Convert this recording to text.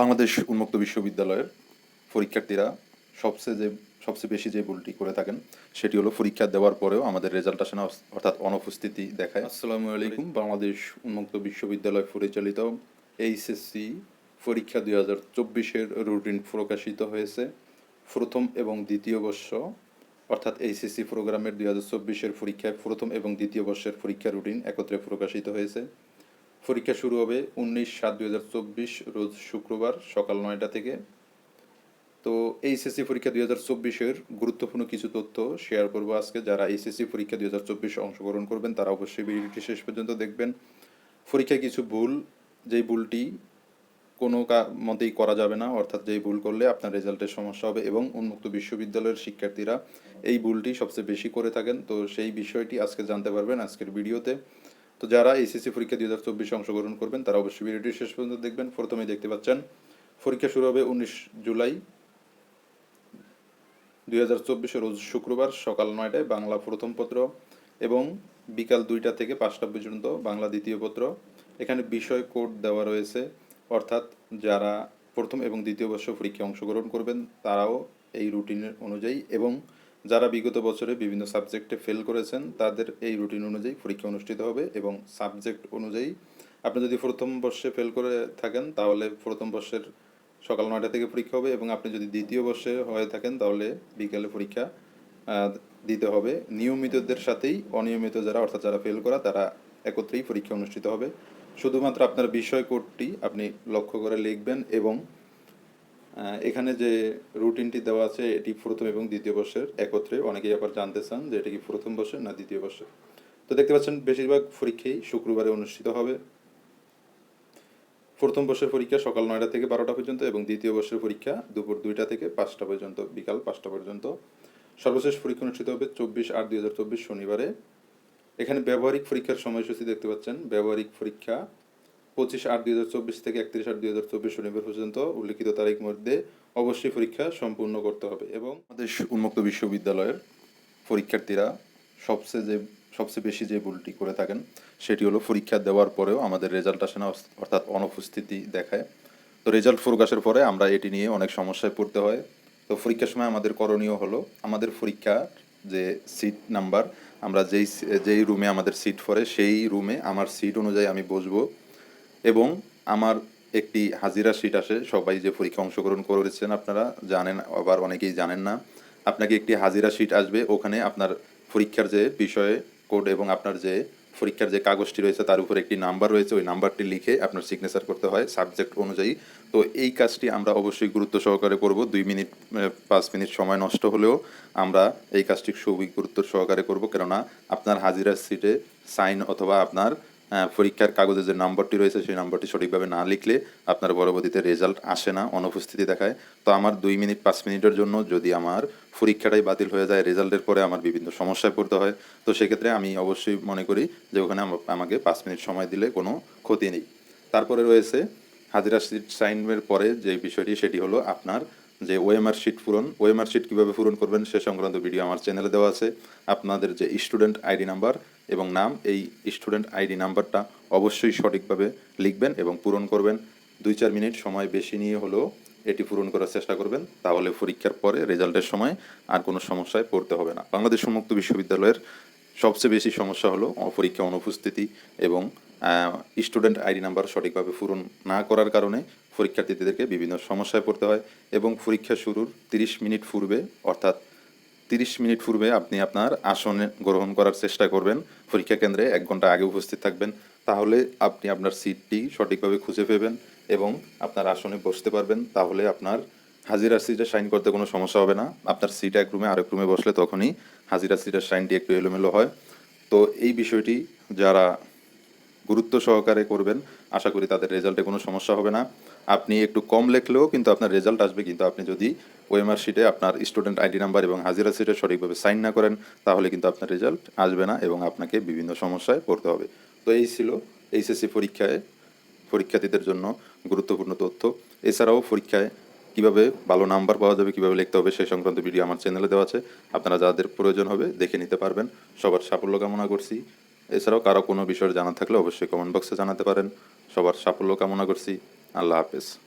বাংলাদেশ উন্মুক্ত বিশ্ববিদ্যালয়ের পরীক্ষার্থীরা সবচেয়ে যে সবচেয়ে বেশি যে ভুলটি করে থাকেন সেটি হলো পরীক্ষা দেওয়ার পরেও আমাদের রেজাল্ট আসে না অর্থাৎ অনুপস্থিতি দেখায়। আসসালামু আলাইকুম। বাংলাদেশ উন্মুক্ত বিশ্ববিদ্যালয় পরিচালিত এইচএসসি পরীক্ষা দুই হাজার চব্বিশের রুটিন প্রকাশিত হয়েছে। প্রথম এবং দ্বিতীয় বর্ষ অর্থাৎ এইচএসসি প্রোগ্রামের দুই হাজার চব্বিশের পরীক্ষায় প্রথম এবং দ্বিতীয় বর্ষের পরীক্ষা রুটিন একত্রে প্রকাশিত হয়েছে। পরীক্ষা শুরু হবে উনিশ সাত দুই হাজার চব্বিশ রোজ শুক্রবার সকাল নয়টা থেকে। তো এইচএসসি পরীক্ষা দুই হাজার চব্বিশের গুরুত্বপূর্ণ কিছু তথ্য শেয়ার করব আজকে। যারা এইচএসসি পরীক্ষা দুই হাজার চব্বিশে অংশগ্রহণ করবেন, তারা অবশ্যই ভিডিওটি শেষ পর্যন্ত দেখবেন। পরীক্ষায় কিছু ভুল, যেই ভুলটি কোনো মতেই করা যাবে না, অর্থাৎ যেই ভুল করলে আপনার রেজাল্টের সমস্যা হবে এবং উন্মুক্ত বিশ্ববিদ্যালয়ের শিক্ষার্থীরা এই ভুলটি সবচেয়ে বেশি করে থাকেন। তো সেই বিষয়টি আজকে জানতে পারবেন আজকের ভিডিওতে। তো যারা এইচএসসি পরীক্ষা দুই হাজার চব্বিশে অংশগ্রহণ করবেন, তারা অবশ্যই ভিডিওটি শেষ পর্যন্ত দেখবেন। প্রথমেই দেখতে পাচ্ছেন, পরীক্ষা শুরু হবে উনিশ জুলাই দুই হাজার চব্বিশে রোজ শুক্রবার সকাল নয়টায় বাংলা প্রথম পত্র এবং বিকাল দুইটা থেকে পাঁচটা পর্যন্ত বাংলা দ্বিতীয় পত্র। এখানে বিষয় কোড দেওয়া রয়েছে, অর্থাৎ যারা প্রথম এবং দ্বিতীয় বর্ষ পরীক্ষায় অংশগ্রহণ করবেন, তারাও এই রুটিনের অনুযায়ী এবং যারা বিগত বছরে বিভিন্ন সাবজেক্টে ফেল করেছেন, তাদের এই রুটিন অনুযায়ী পরীক্ষা অনুষ্ঠিত হবে এবং সাবজেক্ট অনুযায়ী আপনি যদি প্রথম বর্ষে ফেল করে থাকেন, তাহলে প্রথম বর্ষের সকাল নয়টা থেকে পরীক্ষা হবে এবং আপনি যদি দ্বিতীয় বর্ষে হয়ে থাকেন, তাহলে বিকেলে পরীক্ষা দিতে হবে। নিয়মিতদের সাথেই অনিয়মিত যারা, অর্থাৎ যারা ফেল করা, তারা একত্রেই পরীক্ষা অনুষ্ঠিত হবে। শুধুমাত্র আপনার বিষয় কোডটি আপনি লক্ষ্য করে লিখবেন এবং এখানে যে রুটিনটি দেওয়া আছে, এটি প্রথম এবং দ্বিতীয় বর্ষের, একত্রে অনেকেই আবার জানতে চান যে এটা কি প্রথম বর্ষের না দ্বিতীয় বর্ষের। তো দেখতে পাচ্ছেন, বেশিরভাগ পরীক্ষাই শুক্রবারে অনুষ্ঠিত হবে। প্রথম বর্ষের পরীক্ষা সকাল নয়টা থেকে বারোটা পর্যন্ত এবং দ্বিতীয় বর্ষের পরীক্ষা দুপুর দুইটা থেকে পাঁচটা পর্যন্ত, বিকাল পাঁচটা পর্যন্ত। সর্বশেষ পরীক্ষা অনুষ্ঠিত হবে চব্বিশ আট দুই শনিবারে। এখানে ব্যবহারিক পরীক্ষার সময়সূচি দেখতে পাচ্ছেন, ব্যবহারিক পরীক্ষা পঁচিশ আট দুই হাজার চব্বিশ থেকে একত্রিশ আট দুই হাজার চব্বিশ শনিবার পর্যন্ত উল্লিখিত তারিখ মধ্যে অবশ্যই পরীক্ষা সম্পূর্ণ করতে হবে এবং আমাদের উন্মুক্ত বিশ্ববিদ্যালয়ের পরীক্ষার্থীরা সবচেয়ে যে, সবচেয়ে বেশি যে ভুলটি করে থাকেন, সেটি হলো পরীক্ষা দেওয়ার পরেও আমাদের রেজাল্ট আসে না অর্থাৎ অনুপস্থিতি দেখায়। তো রেজাল্ট প্রকাশের পরে আমরা এটি নিয়ে অনেক সমস্যায় পড়তে হয়। তো পরীক্ষার সময় আমাদের করণীয় হলো, আমাদের পরীক্ষার যে সিট নাম্বার, আমরা যেই যেই রুমে আমাদের সিট পড়ে, সেই রুমে আমার সিট অনুযায়ী আমি বসবো। এবং আমার একটি হাজিরা সিট আসে, সবাই যে পরীক্ষা অংশগ্রহণ করেছেন আপনারা জানেন, আবার অনেকেই জানেন না। আপনাকে একটি হাজিরা সিট আসবে, ওখানে আপনার পরীক্ষার যে বিষয়ে কোড এবং আপনার যে পরীক্ষার যে কাগজটি রয়েছে, তার উপর একটি নাম্বার রয়েছে, ওই নাম্বারটি লিখে আপনার সিগনেচার করতে হয় সাবজেক্ট অনুযায়ী। তো এই কাজটি আমরা অবশ্যই গুরুত্ব সহকারে করব। দুই মিনিট পাঁচ মিনিট সময় নষ্ট হলেও আমরা এই কাজটি খুবই গুরুত্ব সহকারে করব, কেননা আপনার হাজিরার সিটে সাইন অথবা আপনার পরীক্ষার কাগজে যে নাম্বারটি রয়েছে, সেই নম্বরটি সঠিকভাবে না লিখলে আপনার পরবর্তীতে রেজাল্ট আসে না, অনুপস্থিতি দেখায়। তো আমার দুই মিনিট, পাঁচ মিনিটের জন্য যদি আমার পরীক্ষাটাই বাতিল হয়ে যায়, রেজাল্টের পরে আমার বিভিন্ন সমস্যায় পড়তে হয়, তো সেক্ষেত্রে আমি অবশ্যই মনে করি যে ওখানে আমা- আমাকে পাঁচ মিনিট সময় দিলে কোনো ক্ষতি নেই। তারপরে রয়েছে হাজিরা সিট সাইনের পরে যে বিষয়টি, সেটি হলো আপনার যে ওএমআর শিট পূরণ। ওএমআর শিট কীভাবে পূরণ করবেন, সে সংক্রান্ত ভিডিও আমার চ্যানেলে দেওয়া আছে। আপনাদের যে স্টুডেন্ট আইডি নাম্বার এবং নাম, এই স্টুডেন্ট আইডি নাম্বারটা অবশ্যই সঠিকভাবে লিখবেন এবং পূরণ করবেন। দুই চার মিনিট সময় বেশি নিয়ে হলেও এটি পূরণ করার চেষ্টা করবেন, তাহলে পরীক্ষার পরে রেজাল্টের সময় আর কোনো সমস্যায় পড়তে হবে না। বাংলাদেশ উন্মুক্ত বিশ্ববিদ্যালয়ের সবচেয়ে বেশি সমস্যা হলো পরীক্ষা অনুপস্থিতি এবং স্টুডেন্ট আইডি নাম্বার সঠিকভাবে পূরণ না করার কারণে পরীক্ষার্থীদেরকে বিভিন্ন সমস্যায় পড়তে হয় এবং পরীক্ষা শুরুর তিরিশ মিনিট পূর্বে, অর্থাৎ তিরিশ মিনিট পূর্বে আপনি আপনার আসনে গ্রহণ করার চেষ্টা করবেন। পরীক্ষা কেন্দ্রে এক ঘণ্টা আগে উপস্থিত থাকবেন। তাহলে আপনি আপনার সিটটি সঠিকভাবে খুঁজে পেবেন এবং আপনার আসনে বসতে পারবেন। তাহলে আপনার হাজিরা সিটে সাইন করতে কোনো সমস্যা হবে না। আপনার সিট এক রুমে আরেক রুমে বসলে তখনই হাজিরা সিটের সাইনটি একটু এলোমেলো হয়। তো এই বিষয়টি যারা গুরুত্ব সহকারে করবেন, আশা করি তাদের রেজাল্টে কোনো সমস্যা হবে না। আপনি একটু কম লেখলেও কিন্তু আপনার রেজাল্ট আসবে, কিন্তু আপনি যদি ওএমআর শিটে আপনার স্টুডেন্ট আইডি নাম্বার এবং হাজিরা শিটে সঠিকভাবে সাইন না করেন, তাহলে কিন্তু আপনার রেজাল্ট আসবে না এবং আপনাকে বিভিন্ন সমস্যায় পড়তে হবে। তো এই ছিল এইচএসসি পরীক্ষায় পরীক্ষার্থীদের জন্য গুরুত্বপূর্ণ তথ্য। এছাড়াও পরীক্ষায় কীভাবে ভালো নাম্বার পাওয়া যাবে, কীভাবে লিখতে হবে, সেই সংক্রান্ত ভিডিও আমার চ্যানেলে দেওয়া আছে। আপনারা যাদের প্রয়োজন হবে দেখে নিতে পারবেন। সবার সাফল্য কামনা করছি। এছাড়াও কারও কোনো বিষয়ে জানা থাকলে অবশ্যই কমেন্ট বক্সে জানাতে পারেন। সবার সাফল্য কামনা করছি। a lápis.